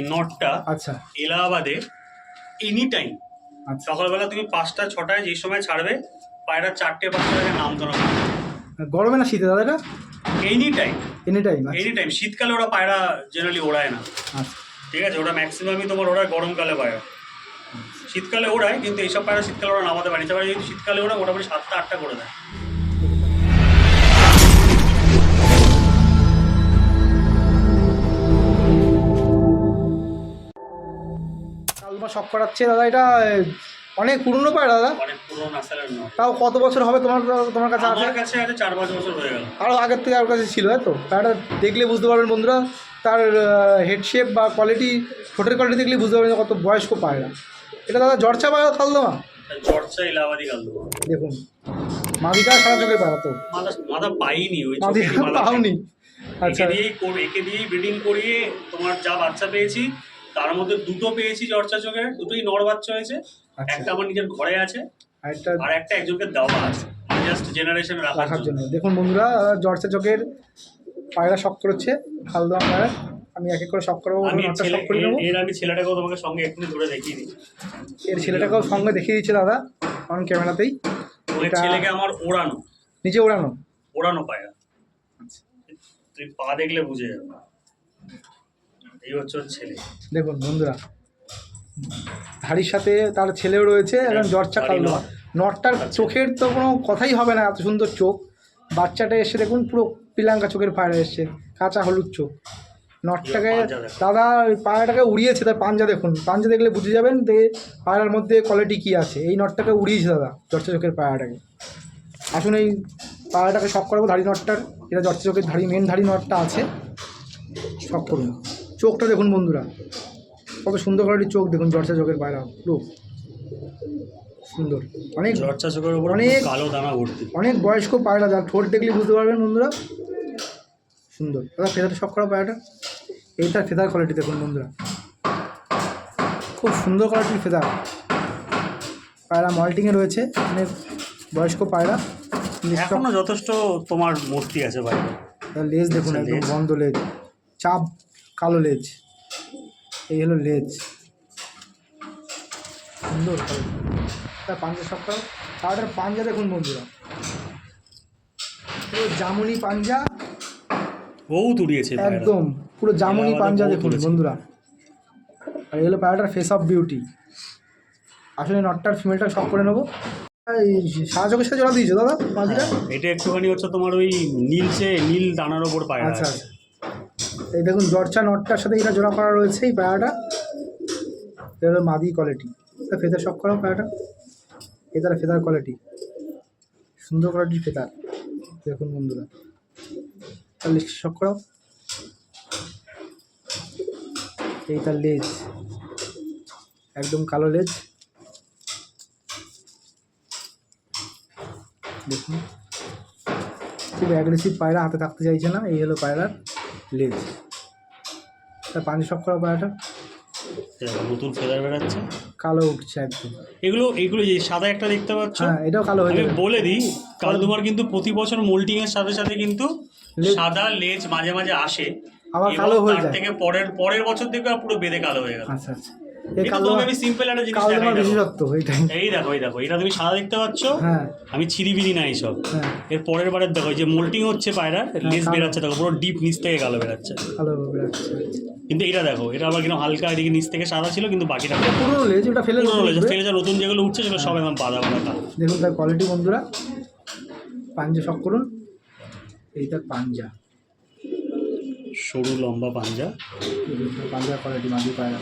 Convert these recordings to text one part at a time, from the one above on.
এই নটটা আচ্ছা। এলাহাবাদে এনি টাইম আচ্ছা। সকালবেলা তুমি পাঁচটা ছটায় যে সময় ছাড়বে পায়রা চারটে পাঁচটা থেকে নাম তোলা গরমে না শীতে দাদা any time any time any time শীতকালে ওরা পায়রা জেনারেলি ওড়ায় না। আচ্ছা। ঠিক আছে ওরা ম্যাক্সিমামই তোমার ওরা গরমকালে পায়রা। শীতকালে ওড়ায় কিন্তু এইসব পায়রা শীতকালে ওরা নামাতে পারে পারে যদি শীতকালে ওরা মোটামুটি সাতটা আটটা করে দেয়। করাচ্ছে দাদা এটা অনেক পুরনো পায় দাদা। অনেক পুরোনো তাও কত বছর হবে তোমার তোমার কাছে আছে? আমার কাছে আছে চার পাঁচ বছর হয়ে গেল। আরও আগের থেকে আর কাছে ছিল তাই তো? পায়রাটা দেখলে বুঝতে পারবেন বন্ধুরা তার হেডশেপ বা কোয়ালিটি ঠোঁটের কোয়ালিটি দেখলে বুঝতে পারবেন কত বয়স্ক পায়রা এটা দাদা জর্চা পায়রা খালদমা চর্চা এলাহাবাদি গাল দেবো দেখুন মাদিকা সারা চোখের পায়রা তো। মাথা পাইনি ওই মাথা পাওনি। আচ্ছা। একে দিয়েই কর- একে দিয়েই ব্রিডিং করিয়ে তোমার যা বাচ্চা পেয়েছি তার মধ্যে দুটো পেয়েছি চর্চা চোখের দুটোই নর বাচ্চা হয়েছে। আচ্ছা। একটা আমার নিজের ঘরে আছে আর একটা আর একটা একজনকে দেওয়া আছে। জাস্ট জেনারেশন রাখার জন্য। দেখুন বন্ধুরা জর্চা চোখের পায়রা শখ করেছে হালদমা পায়রা। আমি এক এক করে শখ করব শখ করে এর- নেব। এর আমি ছেলেটাকেও তোমাকে সঙ্গে এক্ষুনি ধরে দেখিয়ে দিই। এর ছেলেটাকেও সঙ্গে দেখিয়ে দিচ্ছে দাদা অন ক্যামেরাতেই ছেলেকে আমার ওড়ানো। নিচে ওড়ানো। ওড়ানো পায়রা। তুই পা দেখলে বুঝে যাবে। এই হচ্ছে ছেলে। দেখুন বন্ধুরা ধাড়ির সাথে তার ছেলেও রয়েছে এবং জর্চা ধাড়ি কালো নটটার চোখের তো কোনো কথাই হবে না এত সুন্দর চোখ। বাচ্চাটা এসে দেখুন পুরো পিলাঙ্কা চোখের পায়রা এসছে কাঁচা হলুদ চোখ। নটটাকে দাদা পায়রাটাকে উড়িয়েছে তার পাঞ্জা দেখুন। পাঞ্জা দেখলে বুঝে যাবেন যে পায়রার মধ্যে কোয়ালিটি কী আছে। এই নটটাকে উড়িয়েছে দাদা জর্চা চোখের পায়রাটাকে। আসুন এই পায়রাটাকে শখ করাবো ধাড়ি নটটার এটা জর্চা চোখের ধাড়ি মেন ধাড়ি নটটা আছে। শখ করুন। চোখটা দেখুন বন্ধুরা। কত সুন্দর কোয়ালিটির চোখ দেখুন জর্চা চোখের পায়রা পুরো সুন্দর। অনেক চর্চা চোখের উপর অনেক- কালো দানা ভর্তি। অনেক বয়স্ক পায়রা যার ঠোঁট দেখলে বুঝতে পারবেন বন্ধুরা। সুন্দর। দাদা ফেদারটা শখ করা পায়রাটা? এই তার ফেদার কোয়ালিটি দেখুন বন্ধুরা। খুব সুন্দর কোয়ালিটির ফেদার। পায়রা মল্টিংয়ে রয়েছে অনেক বয়স্ক পায়রা। লেজ এখনও যথেষ্ট তোমার মূর্তি আছে বাইরে। লেজ দেখুন আচ্ছা, একদম। বন্ধ লেজ চাপ কালো লেজ। এই হলো লেজ। সুন্দর তার পাঞ্জা কালো। তাদের পাঞ্জা দেখুন বন্ধুরা। পুরো জামুনি পাঞ্জা। বউ তুড়িয়েছে একদম। পুরো জামুনি পাঞ্জা দেখুন বন্ধুরা। আর এই হলো পায়রাটার ফেস অফ বিউটি আসলে নটটার ফিমেলটা সব করে নেব। চোখের সাথে জোড়া দিয়েছ দাদা পাঞ্জিটা এটা একটুখানি হচ্ছে তোমার ওই নীলচে নীল দানার ওপর পায়রা আচ্ছা আচ্ছা। এই দেখুন, জর্চা নটটার সাথে এটা জোড়া করা রয়েছে এই পায়রাটা এটা হলো মাদি কোয়ালিটি ফেদার শখ করা পায়রাটা এটা ফেদার কোয়ালিটি সুন্দর কোয়ালিটির ফেদার। দেখুন বন্ধুরা। তার লিস্ট শখ করাও। এই তার লেজ একদম কালো লেজ দেখুন। খুব অ্যাগ্রেসিভ পায়রা হাতে থাকতে চাইছে না। এই হলো পায়রার। লেজ তা পানি সব করা পায়রাটা নতুন ফেদার বেড়াচ্ছে কালো উঠছে একদম। এগুলো এগুলো যে সাদা একটা দেখতে পাচ্ছ? হ্যাঁ এটাও কালো হয়ে যাবে। বলে দিই কালদুমার কিন্তু প্রতি বছর মোল্টিং এর সাথে সাথে কিন্তু সাদা লেজ মাঝে মাঝে আসে। আবার কালো হয়ে যায়। থেকে পরের পরের বছর থেকে পুরো বেঁধে কালো হয়ে গেল। আচ্ছা আচ্ছা। এই এটা কালো তোমাকে আমি সিম্পল একটা জিনিস দেখাই দেখো। বিশেষত্ব এইটাই। এই দেখো এই দেখো এটা তুমি সাদা দেখতে পাচ্ছ? হ্যাঁ। আমি না এইসব। হ্যাঁ। এর পরের বারের দেখো এই যে মোল্টিং হচ্ছে পায়রা লেজ কালো। বেরাচ্ছে দেখো পুরো ডিপ নিচ থেকে কালো বেরাচ্ছে। কালো বেরাচ্ছে। কিন্তু এটা দেখো এটা আবার হালকা এদিকে নিচ থেকে সাদা ছিল কিন্তু বাকিটা পুরো লেজ ওটা ফেলে পুরো নতুন ফেলে যা নতুন যেগুলো উঠছে সেগুলো সব একদম পাদা কালো। দেখুন তার কোয়ালিটি বন্ধুরা। পাঞ্জা শখ করুন। এই তার পাঞ্জা। সরু লম্বা পাঞ্জা। পাঞ্জার কোয়ালিটি মাঝি পায়রা।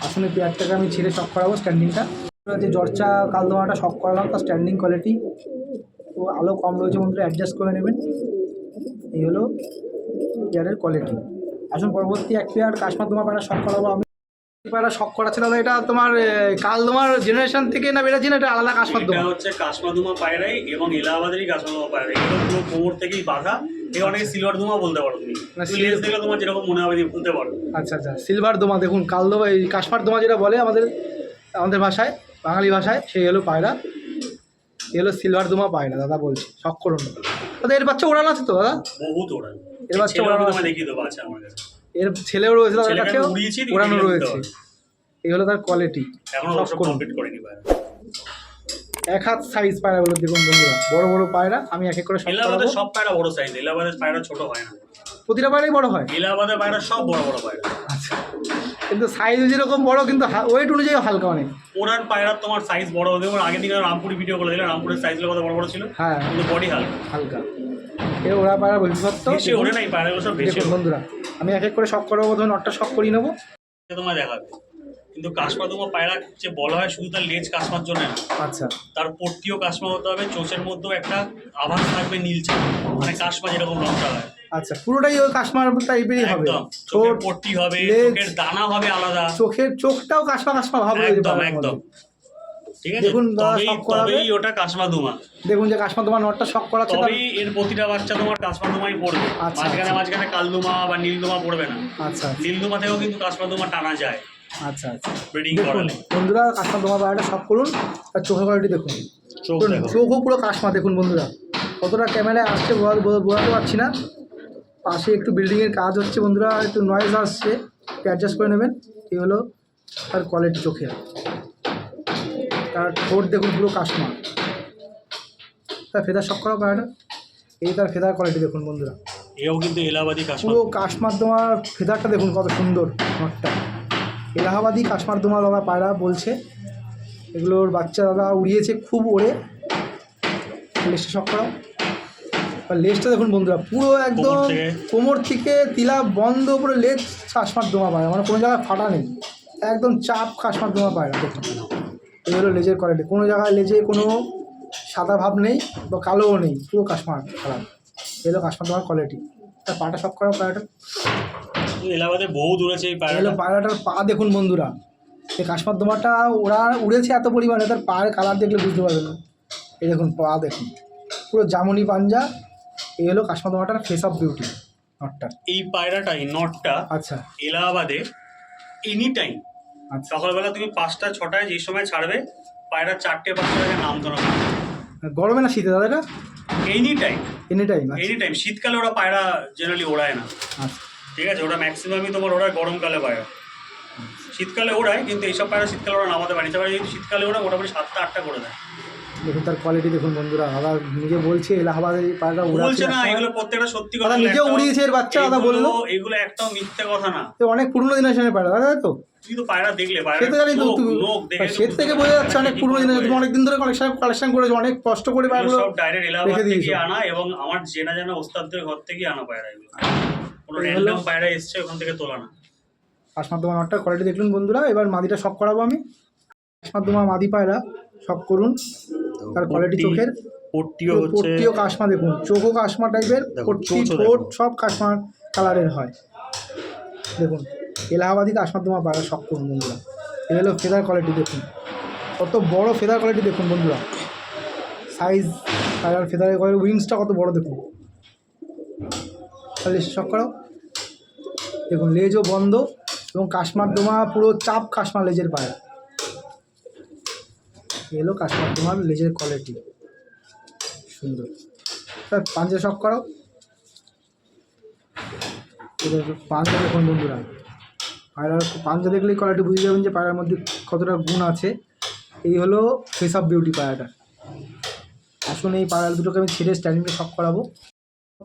আসলে পেয়ারটাকে আমি ছেড়ে শখ করাবো স্ট্যান্ডিংটা যে জর্চা কাল কালদোমাটা শখ করালাম তার স্ট্যান্ডিং কোয়ালিটি তো আলো কম রয়েছে বন্ধুরা অ্যাডজাস্ট করে নেবেন। এই হলো পেয়ারের কোয়ালিটি আসুন পরবর্তী এক পেয়ার কাশমার তোমার পায়রা শখ করাবো আমি। পায়রা শখ করাচ্ছে দাদা এটা তোমার এ, কাল তোমার জেনারেশন থেকে না বেড়েছে না এটা আলাদা কাশমার এটা হচ্ছে কাশমাদুমা পায়রাই এবং এলাহাবাদেরই কাশমাদুমা পায়রাই। এগুলো পুরো কোমর থেকেই বাঁধা। এই অনেকে সিলভার দুমা বলতে পারো তুমি। না, দেখলে তোমার যেরকম মনে হবে বলতে পারো। আচ্ছা আচ্ছা সিলভার দোমা দেখুন কাল দোমা এই কাশমার দোমা যেটা বলে আমাদের আমাদের ভাষায় বাঙালি ভাষায় সেই হলো পায়রা। এই হলো সিলভার দোমা পায়রা দাদা বলছি শখ করুন দাদা এর বাচ্চা ওড়ানো আছে তো দাদা? বহুত ওড়ান এর বাচ্চা ছেলেও আছে। দেখিয়ে দেবো আছে আমার কাছে। এর ছেলেও রয়েছে উড়িয়েছি, দিয়ে ওড়ানো রয়েছে। এই হলো তার কোয়ালিটি এখনও সব। কমপ্লিট করিনি। পায়রা এক হাত সাইজ পায়রাগুলো দেখুন বন্ধুরা বড় বড় পায়রা আমি এক এক করে সব সব পায়রা বড় সাইজ এলাহাবাদের পায়রা ছোট হয় না। প্রতিটা পায়রাই বড় হয়? এলাহাবাদের পায়রা সব বড় বড় পায়রা। আচ্ছা। কিন্তু সাইজ যেরকম বড় কিন্তু ওয়েট অনুযায়ী হালকা অনেক। ওনার পায়রার তোমার সাইজ বড় হতে পারে আগের দিন রামপুরি ভিডিও করে দিলাম রামপুরের সাইজগুলো কত বড় বড় ছিল? হ্যাঁ। কিন্তু বডি হালকা। হালকা। এ ওরা পায়রা বলছি সত্য? বেশি ওরে না এই পায়রাগুলো সব বেশি বন্ধুরা আমি এক এক করে শখ করব প্রথমে নটটা শখ করিয়ে নেব। তোমার দেখাবে। কিন্তু কাশমা তোমার পায়রা যে বলা হয় শুধু তার লেজ কাশমার জন্য না আচ্ছা। তার পট্টিও কাশমা হতে হবে চোচের মধ্যেও একটা আভাস থাকবে নীলচে মানে কাশমা যেরকম রংটা হয় আচ্ছা পুরোটাই ওই কাশ্মার টাইপেরই হবে। একদম চোখের পট্টি হবে চোখের দানা হবে আলাদা। চোখের চোখটাও কাশমা কাশমা ভাব একদম একদম। ঠিক আছে? দেখুন দাদা করাবে। ওটা কাশমা দুমা দেখুন যে কাশমা তোমার নটটা শখ করাচ্ছে তার। তবেই এর প্রতিটা বাচ্চা তোমার কাশমা দুমাই পড়বে। আচ্ছা, মাঝখানে আচ্ছা। মাঝখানে কালদুমা বা নীলদুমা পড়বে না। আচ্ছা নীলদুমা থেকেও কিন্তু কাশমা দুমা টানা যায়। আচ্ছা আচ্ছা। ব্রিডিং দেখুন করালে বন্ধুরা কাশমা তোমার পায়রাটা শখ করুন আর চোখের কোয়ালিটি দেখুন। চোখ দেখো। চোখও পুরো কাশমা দেখুন বন্ধুরা। কতটা ক্যামেরায় আসছে বোঝা- বোঝা- বোঝাতে পারছি না। পাশে একটু বিল্ডিংয়ের কাজ হচ্ছে বন্ধুরা একটু নয়েজ আসছে। অ্যাডজাস্ট করে নেবেন। এই হলো তার কোয়ালিটি চোখের তার ঠোঁট দেখুন পুরো কাশমা তার ফেদার শখ করা পায়রাটা এই তার ফেদার কোয়ালিটি দেখুন বন্ধুরা। এও কিন্তু এলাহাবাদি কাশমা পুরো কাশমার দোমার ফেদারটা দেখুন কত সুন্দর। নটটা এলাহাবাদি কাশমার দোমা দাদা পায়রা বলছে এগুলোর বাচ্চা দাদা উড়িয়েছে খুব ওড়ে। লেজটা শখ করাও। আর লেজটা দেখুন বন্ধুরা পুরো একদম কোমর থেকে? তিলা বন্ধ পুরো লেজ কাশমার দোমা পায়রা মানে কোনো জায়গায় ফাটা নেই। একদম চাপ কাশমার দোমা পায়রা দেখুন। এই হলো লেজের কোয়ালিটি কোনো জায়গায় লেজে কোনো সাদা ভাব নেই বা কালোও নেই পুরো কাশমার খারাপ। এই হলো কাশমার দোমার কোয়ালিটি তার পাটা শখ করা পায়রাটা। এলাহাবাদে বহু দূরেছে এই এই হলো পায়রাটা পায়রাটার পা দেখুন বন্ধুরা। এই কাশমার দোমাটা ওরা উড়েছে এত পরিমাণে তার পায়ের কালার দেখলে বুঝতে পারবেন না। এই দেখুন পা দেখুন। পুরো জামুনি পাঞ্জা এই হলো কাশমার দোমাটার ফেস অফ বিউটি নটটা এই পায়রাটাই নটটা আচ্ছা। এলাহাবাদে এনি টাইম আচ্ছা। সকালবেলা তুমি পাঁচটা ছটায় যে সময় ছাড়বে পায়রা চারটে পাঁচটা থেকে নাম ধরা গরমে না শীতে দাদা any time any time any time শীতকালে ওরা পায়রা জেনারেলি ওড়ায় না। আচ্ছা। ঠিক আছে ওরা ম্যাক্সিমামই তোমার ওড়ায় গরমকালে পায়রা শীতকালে ওড়ায় কিন্তু এইসব পায়রা শীতকালে ওরা নামাতে পারে পারে যদি শীতকালে ওরা মোটামুটি সাতটা আটটা করে দেয়। দেখুন তার কোয়ালিটি দেখুন বন্ধুরা দাদা নিজে বলছে এলাহাবাদের উড়াচ্ছে না এগুলো প্রত্যেকটা সত্যি কথা এগুলো উড়িয়েছে এর বাচ্চা এগুলো- বলল এগুলো একটাও মিথ্যে কথা না। এ অনেক পুরনো জেনারেশনের পায়রা দাদা তাই তো? তুই তো পায়রা দেখলে পায়রা তো জানি তো তুমি লোক দেখে তো থেকে বোঝা যাচ্ছে অনেক পুরনো জিনিস তুমি অনেক দিন ধরে কালেকশন কালেকশন করেছ অনেক কষ্ট করে পায়রাগুলো সব ডাইরেক্ট এলাহাবাদ থেকে আনা এবং আমার চেনা জানা ওস্তাদদের ঘর থেকে আনা পায়রা এগুলো কোনো র্যান্ডম হলো- পায়রা এসছে ওখান থেকে তোলা না। কাশমার দোমা কোয়ালিটি দেখলুন বন্ধুরা। এবার মাদিটা শখ করাবো আমি। কাশমার দোমা মাদি পায়রা শখ করুন। তার কোয়ালিটি চোখের। পট্টিও হচ্ছে পট্টিও কাশমা দেখুন। চোখও কাশমা টাইপের পট্টি ঠোঁট সব কাশমার কালারের হয়। দেখুন এলাহাবাদি কাশমার দোমা পায়রা শখ করুন বন্ধুরা। এই হলো ফেদার কোয়ালিটি দেখুন। কত বড় ফেদার কোয়ালিটি দেখুন বন্ধুরা। সাইজ পায়রার ফেদারের কোয়ালিটি উইংসটা কত বড় দেখুন। তাহলে শখ করো। দেখুন, লেজও বন্ধ এবং কাশমার দোমা পুরো চাপ কাশমার লেজের পায়রা এই হলো কাশমার দোমার লেজের কোয়ালিটি সুন্দর। স্যার পাঞ্জা শখ করো। পাঞ্জা দেখুন বন্ধুরা। পায়রার পাঞ্জা দেখলেই কোয়ালিটি বুঝে যাবেন যে পায়রার মধ্যে কতটা গুণ আছে। এই হলো ফেস অফ বিউটি পায়রাটা। আসুন এই পায়রা দুটোকে আমি ছেড়ে স্ট্যান্ডিংটা শখ করাবো।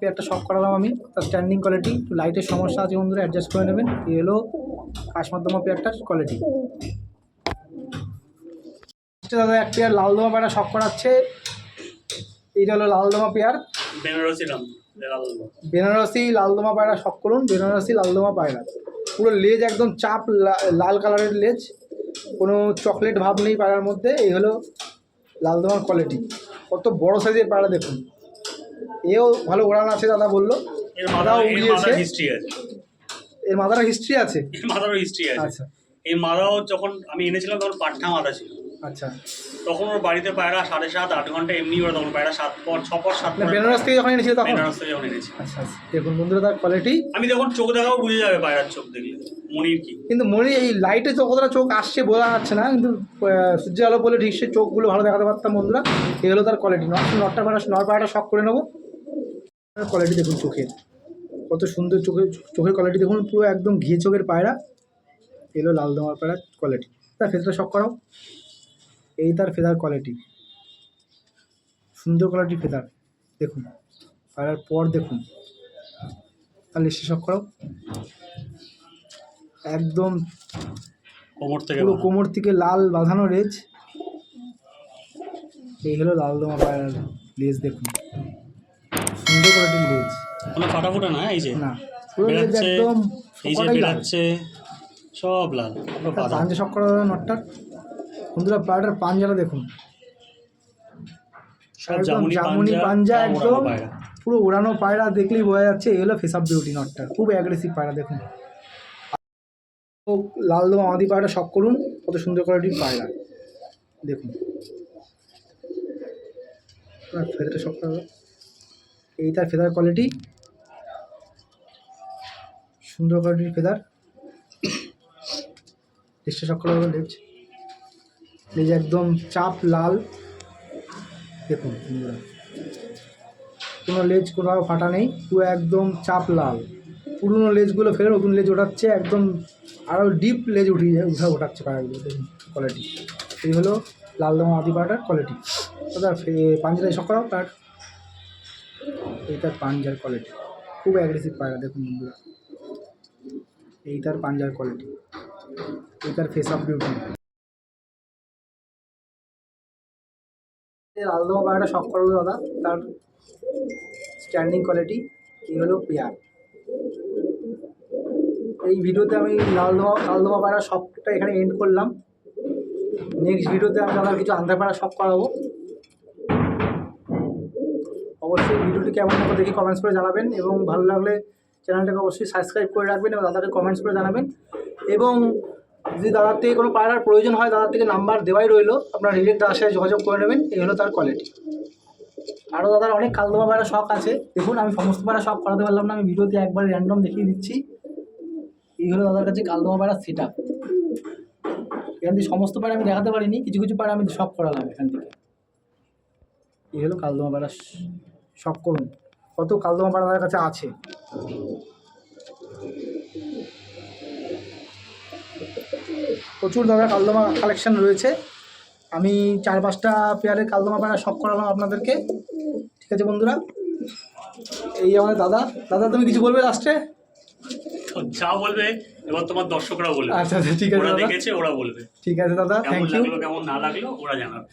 একটা শখ করালাম আমি। তার স্ট্যান্ডিং কোয়ালিটি একটু লাইটের সমস্যা আছে বন্ধুরা অ্যাডজাস্ট করে নেবেন। এই হলো কাশমাদ্দমা পেয়ারটার কোয়ালিটি দাদা এক পেয়ার লালদমা পেয়ারটা শখ করাচ্ছে। এইটা হলো লালদমা পেয়ার বেনারসি লাল বেনারসি লালদমা পায়রা শখ করুন বেনারসি লালদমা পায়রা। পুরো লেজ একদম চাপ লাল কালারের লেজ। কোনো চকলেট ভাব নেই পায়রার মধ্যে এই হলো লালদমার কোয়ালিটি কত বড় সাইজের পায়রা দেখুন। এও ভালো ওড়ান আছে দাদা বলল। এর উড়িয়েছে। হিস্ট্রি আছে। এর মাথার হিস্ট্রি আছে? এর মাথারও হিস্ট্রি আছে। আচ্ছা। এই মাদাও যখন আমি এনেছিলাম তখন পাট্টা মাথা ছিল। আচ্ছা। তখন ওর বাড়িতে পায়রা সাড়ে সাত আট ঘণ্টা এমনি ওরা তখন পায়রা সাত পর ছ পর সাত বেনারস থেকে যখন এনেছিল তখন? বেনারস থেকে যখন এনেছি আচ্ছা আচ্ছা। দেখুন বন্ধুরা তার কোয়ালিটি আমি তখন চোখ দেখাও বুঝে যাবে পায়রার চোখ দেখলে। মনির কি? কিন্তু মনে এই লাইটে চোখ কতটা চোখ আসছে বোঝা যাচ্ছে না। কিন্তু সূর্য আলো বলে ঠিক সে চোখগুলো ভালো দেখাতে পারতাম বন্ধুরা। এই হলো তার কোয়ালিটি নট নটটা পাড়া নয় পাড়াটা শখ করে নেব। কোয়ালিটি দেখুন চোখের কত সুন্দর চোখের চোখের কোয়ালিটি দেখুন পুরো একদম ঘিয়ে চোখের পায়রা। এলো লাল দমার পায়রা কোয়ালিটি তার ফেদারটা শখ করাও। এই তার ফেদার কোয়ালিটি সুন্দর কোয়ালিটি ফেদার। দেখুন পায়রার পর দেখুন। তার এসে শখ করাও। একদম কোমর থেকে পুরো কোমর থেকে লাল বাঁধানো রেজ। এই হলো লাল দমা পায়রার লেজ দেখুন। সুন্দর কোয়ালিটির লেজ কোনো ফাটা ফুটা না এই যে না। পুরো লেজ একদম এই যে সব লাল। পাঞ্জা শখ করা নটটার বন্ধুরা পায়রাটার পাঞ্জাটা দেখুন। জামুনি পাঞ্জা সব একদম পায়রা। পুরো ওড়ানো পায়রা দেখলেই বোঝা যাচ্ছে এই হলো ফেস অফ বিউটি নটটা। খুব অ্যাগ্রেসিভ পায়রা দেখুন। লাল দমা মাদি পায়রা শখ করুন কত সুন্দর কোয়ালিটির পায়রা। দেখুন। করা দাও। এই তার ফেদার কোয়ালিটি সুন্দর কোয়ালিটির ফেদার। লেজটা করা হলো লেজ লেজ একদম চাপ লাল। দেখুন কোনো লেজ কোথাও ফাটা নেই, পুরো একদম চাপ লাল। পুরনো লেজগুলো ফেলে নতুন লেজ ওঠাচ্ছে, একদম আরও ডিপ লেজ উঠিয়ে উঠা ওঠাচ্ছে পায়রাগুলো দেখুন কোয়ালিটি এই হলো লাল দমা আদি পাটার কোয়ালিটি দাদা পাঞ্জারাই শখ করাও তার। এই তার পাঞ্জার কোয়ালিটি খুব অ্যাগ্রেসিভ পায়রা, দেখুন বন্ধুরা। এই তার পাঞ্জার কোয়ালিটি এই তার ফেস অফ বিউটি লালদমা পায়রাটা শখ করল দাদা। তার স্ট্যান্ডিং কোয়ালিটি এই হলো পেয়ার। এই ভিডিওতে আমি লালদমা লালদমা পায়রা শখটা এখানে এন্ড করলাম। নেক্সট ভিডিওতে আমি দাদা কিছু আন্ধ্রা পায়রা শখ করাবো। অবশ্যই ভিডিওটি কেমন মতো দেখি কমেন্টস করে জানাবেন এবং ভালো লাগলে চ্যানেলটাকে অবশ্যই সাবস্ক্রাইব করে রাখবেন এবং দাদাকে কমেন্টস করে জানাবেন। এবং যদি দাদার থেকে কোনো পাড়ার প্রয়োজন হয়, দাদার থেকে নাম্বার দেওয়াই রইল। আপনার ডিরেক্ট দাদার সাথে যোগাযোগ করে নেবেন, এই হলো তার কোয়ালিটি আরও দাদার অনেক কালদমা পায়রা শখ আছে। দেখুন, আমি সমস্ত পায়রা শখ করাতে পারলাম না, আমি ভিডিওতে একবার র্যান্ডম দেখিয়ে দিচ্ছি। এই হলো দাদার কাছে কালদমা পায়রা সেট আপ এখান থেকে সমস্ত পায়রা আমি দেখাতে পারিনি, কিছু কিছু পায়রা আমি শখ করালাম এখান থেকে। এই হলো কালদমা পায়রা শখ করুন। কত কালদমা দাদার কাছে আছে? প্রচুর দাদা কালদমা কালেকশন রয়েছে। আমি চার পাঁচটা পেয়ারের কালদমা পাড়া শখ করালাম আপনাদেরকে। ঠিক আছে বন্ধুরা? এই আমাদের দাদা। দাদা তুমি কিছু বলবে লাস্টে যা বলবে এবার তোমার দর্শকরা বলবে। আচ্ছা আচ্ছা ঠিক আছে ওরা দেখেছে ওরা বলবে। ঠিক আছে দাদা থ্যাংক ইউ কেমন না লাগল ওরা জানাবে।